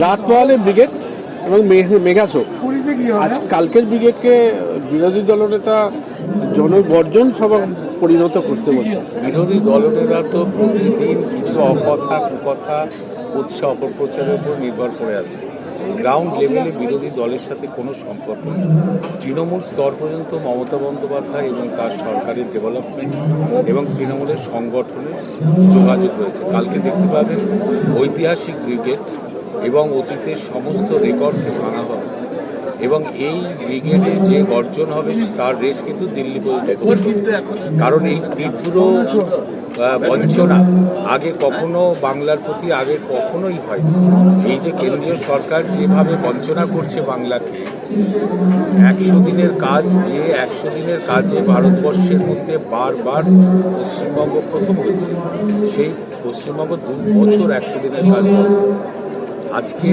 রাতওয়ালে brigade এবং মে- মেঘাসো আজ কালকের ব্রিগেডকে বিরোধী দলনেতা জনবর্জন সভা পরিণত করতে বলছে। বিরোধী দলনেতা তো প্রতিদিন কিছু অকথা কথা উৎসাহ অপপ্রচারের উপর নির্ভর করে আছে। গ্রাউন্ড লেভেলে বিরোধী দলের সাথে কোনো সম্পর্ক নেই। তৃণমূল স্তর পর্যন্ত মমতা বন্দ্যোপাধ্যায় এবং তার সরকারের ডেভেলপমেন্ট এবং তৃণমূলের সংগঠনের যোগাযোগ রয়েছে। কালকে দেখতে পাবেন ঐতিহাসিক ক্রিকেট এবং অতীতের সমস্ত রেকর্ডকে ভাঙা হবে। এবং এই ব্রিগেডে যে গর্জন হবে, তার রেস কিন্তু দিল্লি পর্যন্ত কারণ এই তীব্র বঞ্চনা আগে কখনো বাংলার প্রতি, আগে কখনোই হয়নি এই যে কেন্দ্রীয় সরকার যেভাবে বঞ্চনা করছে বাংলাকে, একশো দিনের কাজ যে একশো দিনের কাজে ভারতবর্ষের মধ্যে বারবার পশ্চিমবঙ্গ প্রথম হয়েছে, সেই পশ্চিমবঙ্গ দু বছর একশো দিনের কাজ। আজকে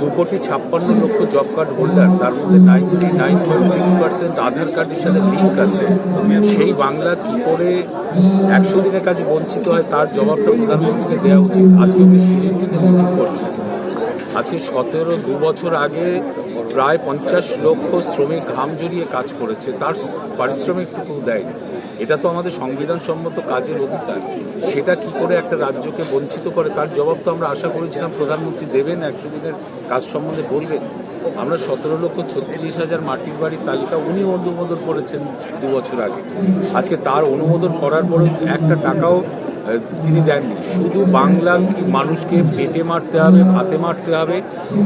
দু কোটি ছাপ্পান্ন লক্ষ জব কার্ড হোল্ডার তার মধ্যে ninety nine point six percent Aadhaar কার্ডের সাথে লিঙ্ক আছে। সেই বাংলা কি করে একশো দিনের কাজে বঞ্চিত হয়, তার জবাবটা প্রধানমন্ত্রীকে দেওয়া উচিত। আজকে উনি সিরিজ দিতে করছেন। আজকে সতেরো দু বছর আগে প্রায় পঞ্চাশ লক্ষ শ্রমিক ঘাম জড়িয়ে কাজ করেছে। তার পারিশ্রমিকটুকু দেয়নি। এটা তো আমাদের সংবিধান সম্মত কাজের অধিকার। সেটা কি করে একটা রাজ্যকে বঞ্চিত করে? তার জবাব তো আমরা আশা করেছিলাম প্রধানমন্ত্রী দেবেন, একশো দিনের কাজ সম্বন্ধে বলবেন। আমরা সতেরো লক্ষ ছত্রিশ হাজার মাটির বাড়ির তালিকা উনি অনুমোদন করেছেন দু বছর আগে। আজকে তার অনুমোদন করার পরেও একটা টাকাও তিনি দেননি। শুধু বাংলা মানুষকে পেটে মারতে হবে ভাতে মারতে হবে,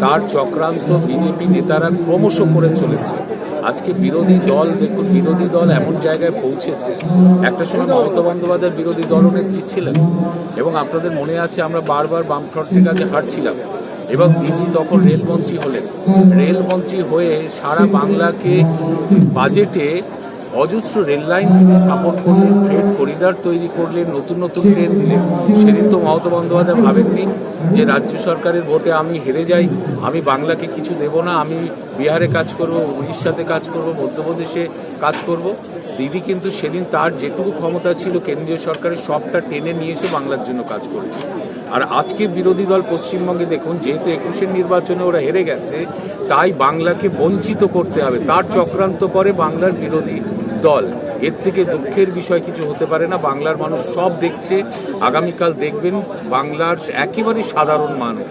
তার চক্রান্ত বিজেপি নেতারা ক্রমশ করে চলেছে। আজকে বিরোধী দল, দেখুন, বিরোধী দল এমন জায়গায় পৌঁছেছে। একটা সময় মমতা বন্দ্যোপাধ্যায় বিরোধী দলনেত্রী ছিলেন এবং আপনাদের মনে আছে আমরা বারবার বামফ্রন্টের কাছে হারছিলাম এবং তিনি তখন রেলমন্ত্রী হলেন। রেলমন্ত্রী হয়ে সারা বাংলাকে বাজেটে অজস্র রেললাইন তিনি স্থাপন করলেন ট্রেন করিডর তৈরি করলেন, নতুন নতুন ট্রেন দিলেন। সেদিন তো মমতা বন্দ্যোপাধ্যায় ভাবেননি যে রাজ্য সরকারের ভোটে আমি হেরে যাই, আমি বাংলাকে কিছু দেব না, আমি বিহারে কাজ করব, উড়িষ্যাতে কাজ করব, মধ্যপ্রদেশে কাজ করব। দিদি কিন্তু সেদিন তার যেটুকু ক্ষমতা ছিল, কেন্দ্রীয় সরকারের সবটা টেনে নিয়ে এসে বাংলার জন্য কাজ করেছে। আর আজকে বিরোধী দল পশ্চিমবঙ্গে দেখুন, যেহেতু একুশের নির্বাচনে ওরা হেরে গেছে, তাই বাংলাকে বঞ্চিত করতে হবে। তার চক্রান্ত করে বাংলার বিরোধী দল। এর থেকে দুঃখের বিষয় কিছু হতে পারে না। বাংলার মানুষ সব দেখছে। আগামীকাল দেখবেন বাংলার একেবারে সাধারণ মানুষ।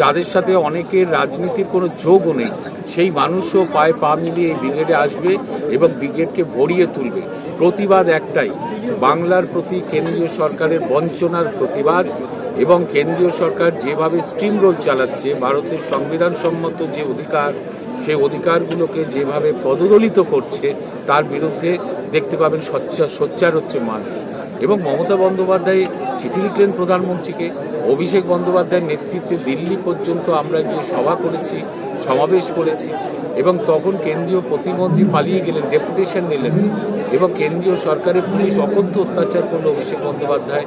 যাদের সাথে অনেকের রাজনীতির কোনো যোগও নেই, সেই মানুষও পায়ে পা মিলিয়ে এই ব্রিগেডে আসবে এবং ব্রিগেডকে ভরিয়ে তুলবে। প্রতিবাদ একটাই, বাংলার প্রতি কেন্দ্রীয় সরকারের বঞ্চনার প্রতিবাদ এবং কেন্দ্রীয় সরকার যেভাবে স্ট্রিম রোল চালাচ্ছে, ভারতের সংবিধান সম্মত যে অধিকার সেই অধিকারগুলোকে যেভাবে পদদলিত করছে, তার বিরুদ্ধে দেখতে পাবেন সোচ্চা, সোচ্চার হচ্ছে মানুষ। এবং মমতা বন্দ্যোপাধ্যায় চিঠি লিখলেন প্রধানমন্ত্রীকে, অভিষেক বন্দ্যোপাধ্যায়ের নেতৃত্বে দিল্লি পর্যন্ত আমরা গিয়ে সভা করেছি, সমাবেশ করেছি, এবং তখন কেন্দ্রীয় প্রতিমন্ত্রী পালিয়ে গেলেন, ডেপুটেশন নিলেন, এবং কেন্দ্রীয় সরকারের পুলিশ অকথ্য অত্যাচার করল অভিষেক বন্দ্যোপাধ্যায়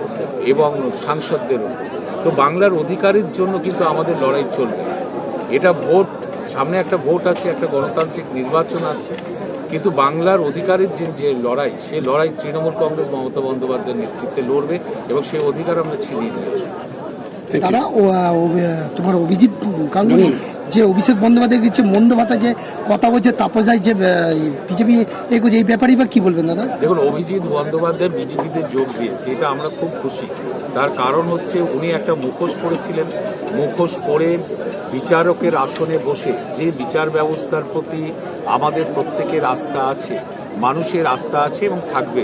এবং সাংসদদের উপর তো বাংলার অধিকারের জন্য কিন্তু আমাদের লড়াই চলবে। এটা ভোট সামনে একটা ভোট আছে একটা গণতান্ত্রিক নির্বাচন আছে কিন্তু বাংলার অধিকারের যে যে লড়াই সেই লড়াই তৃণমূল কংগ্রেস মমতা বন্দ্যোপাধ্যায়ের নেতৃত্বে লড়বে এবং সেই অধিকার আমরা ছিনিয়ে নিয়ে আসব। আহ, তোমার অভিজিৎ গাঙ্গুলি যে অভিষেক বন্দ্যোপাধ্যায় কিছু মন্দ ভাষা যে কথা বলছে তাপস রায় যে বিজেপি এগোছে এই ব্যাপারেই বা কি বলবেন দাদা? দেখুন, অভিজিৎ বন্দ্যোপাধ্যায় বিজেপিতে যোগ দিয়েছে, এটা আমরা খুব খুশি। তার কারণ হচ্ছে উনি একটা মুখোশ পড়েছিলেন। মুখোশ পরে বিচারকের আসনে বসে যে বিচার ব্যবস্থার প্রতি আমাদের প্রত্যেকের আস্থা আছে, মানুষের আস্থা আছে এবং থাকবে।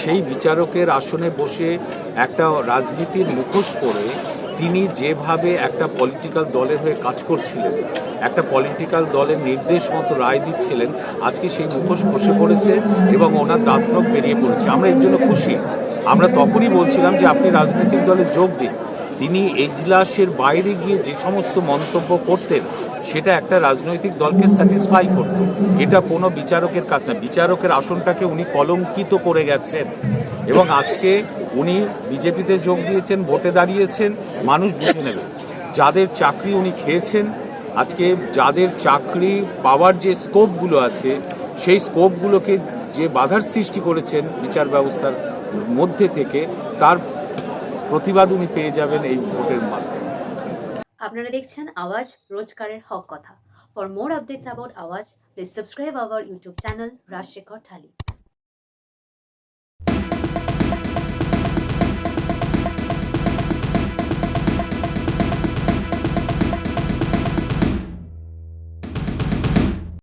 সেই বিচারকের আসনে বসে একটা রাজনীতির মুখোশ পরে তিনি যেভাবে একটা পলিটিক্যাল দলের হয়ে কাজ করছিলেন, একটা পলিটিক্যাল দলের নির্দেশ মতো রায় দিচ্ছিলেন, আজকে সেই মুখোশ খসে পড়েছে এবং ওনার দাঁতনক বেরিয়ে পড়েছে। আমরা এর জন্য খুশি। আমরা তখনই বলছিলাম যে আপনি রাজনৈতিক দলে যোগ দিন। তিনি এজলাসের বাইরে গিয়ে যে সমস্ত মন্তব্য করতেন, সেটা একটা রাজনৈতিক দলকে স্যাটিসফাই করত। এটা কোনো বিচারকের কাজ না। বিচারকের আসনটাকে উনি কলঙ্কিত করে গেছেন। এবং আজকে উনি বিজেপিতে যোগ দিয়েছেন, ভোটে দাঁড়িয়েছেন, মানুষ বুঝে নেবে। যাদের চাকরি উনি খেয়েছেন, আজকে যাদের চাকরি পাওয়ার যে স্কোপগুলো আছে, সেই স্কোপগুলোকে যে বাধার সৃষ্টি করেছেন বিচার ব্যবস্থার মধ্যে থেকে, তার প্রতিবাদ উনি পেয়ে যাবেন এই ভোটের মাধ্যমে। আপনারা দেখছেন আওয়াজ রোজকারের হক কথা। For more updates about Awaaz please subscribe our YouTube channel Rajshekhar thali